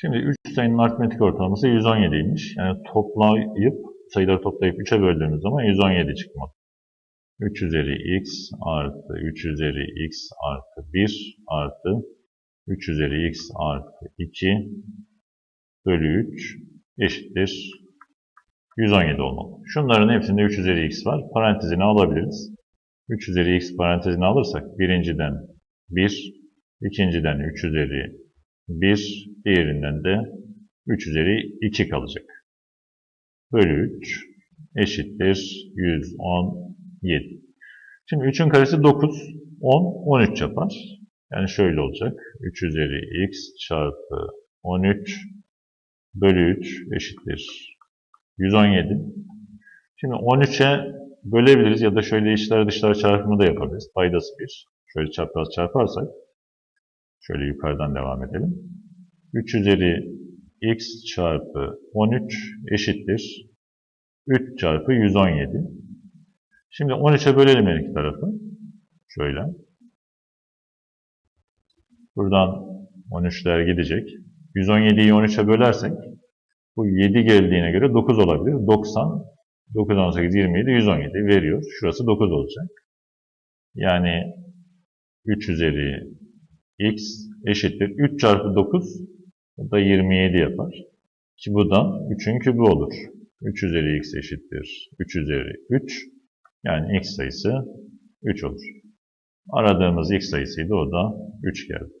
Şimdi 3 sayının aritmetik ortalaması 117'ymiş. Yani toplayıp, sayıları toplayıp 3'e böldüğümüz zaman 117 çıkmalı. 3 üzeri x artı 3 üzeri x artı 1 artı 3 üzeri x artı 2 bölü 3 eşittir 117 olmalı. Şunların hepsinde 3 üzeri x var. Parantezini alabiliriz. 3 üzeri x parantezini alırsak birinciden 1, ikinciden 3 üzeri 1, diğerinden de 3 üzeri 2 kalacak. Bölü 3 eşittir 117. Şimdi 3'ün karesi 9, 10, 13 yapar. Yani şöyle olacak. 3 üzeri x çarpı 13 bölü 3 eşittir 117. Şimdi 13'e bölebiliriz ya da şöyle içler dışlar çarpımı da yapabiliriz. Paydası 1. Şöyle çapraz çarparsak şöyle yukarıdan devam edelim. 3 üzeri x çarpı 13 eşittir 3 çarpı 117. Şimdi 13'e bölelim her iki tarafı. Şöyle. Buradan 13'ler gidecek. 117'yi 13'e bölersek bu 7 geldiğine göre 9 olabilir. 90, 9, 18, 27, 117 veriyor. Şurası 9 olacak. Yani 3 üzeri x eşittir. 3 çarpı 9 bu da 27 yapar. Ki bu da 3'ün kübü olur. 3 üzeri x eşittir. 3 üzeri 3. Yani x sayısı 3 olur. Aradığımız x sayısıydı o da 3 geldi.